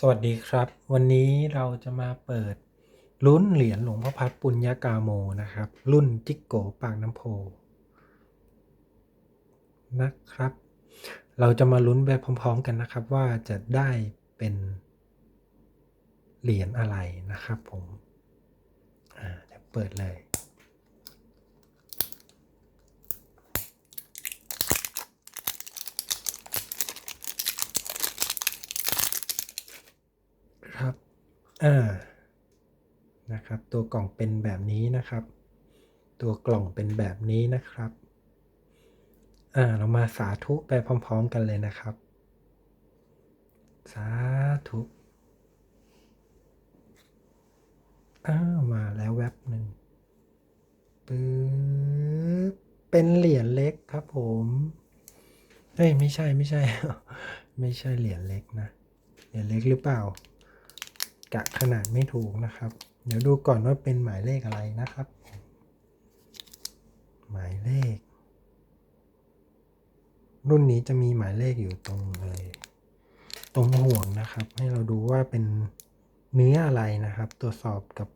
สวัสดีครับ วันนี้เราจะมาเปิดลุ้นเหรียญหลวงพ่อพัดปุญญากาโมนะครับ รุ่นจิกโกปากน้ำโพนะครับ เราจะมาลุ้นไปพร้อม ๆ กันนะครับว่าจะได้เป็นเหรียญอะไรนะครับผมอ่าเดี๋ยวเปิดเลย อ่านะครับ ตัวกล่องเป็นแบบนี้นะครับ ตัวกล่องเป็นแบบนี้นะครับอ่าเรามาสาธุไปพร้อม ๆ กันเลยนะครับ สาธุอ้าวมาแล้วแว็บหนึ่งปึ๊บเป็นเหรียญเล็กครับผมเฮ้ยไม่ใช่ไม่ใช่ ไม่ใช่เหรียญเล็กนะเหรียญเล็กหรือเปล่า กะขนาดไม่ถูกนะครับ เดี๋ยวดูก่อนว่าเป็นหมายเลขอะไรนะครับ หมายเลข รุ่นนี้จะมีหมายเลขอยู่ตรงเลยตรงห่วงนะครับ ให้เราดูว่าเป็นเนื้ออะไรนะครับ ตรวจสอบกับ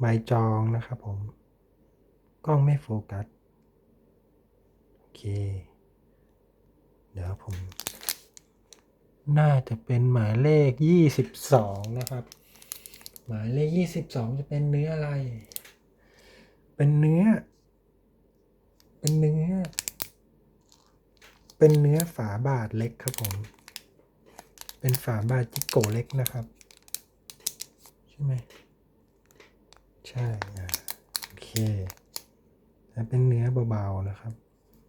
ใบจองนะครับผม กล้องไม่โฟกัส โอเค เดี๋ยวผม น่าจะเป็นหมายเลขยี่สิบสองนะครับ หมายเลขยี่สิบสองจะเป็นเนื้ออะไร เป็นเนื้อ เป็นเนื้อ เป็นเนื้อฝาบาทเล็กครับผม เป็นฝาบาทจิโกเล็กนะครับ ใช่ไหมใช่โอเคแต่เป็นเนื้อเบาๆนะครับ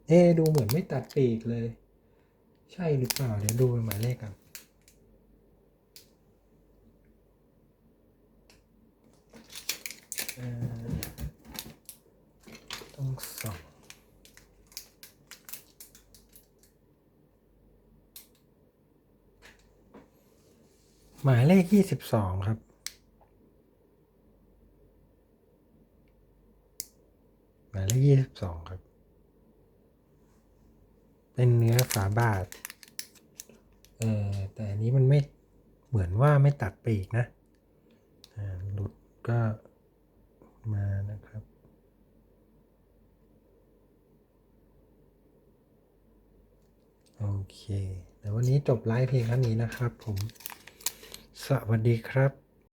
เอ๊ดูเหมือนไม่ตัดปีกเลย ใช่หรือเปล่า เดี๋ยวดูหมายเลขกันต้องส่องหมายเลขยี่สิบสองครับ หมายเลขยี่สิบสองครับ เป็นเนื้อฝาบาทเออแต่อันนี้มันไม่เหมือนว่าไม่ตัดปีกนะหลุดก็มานะครับ โอเคเดี๋ยววันนี้จบไลฟ์เพียงเท่านี้นะครับผม สวัสดีครับ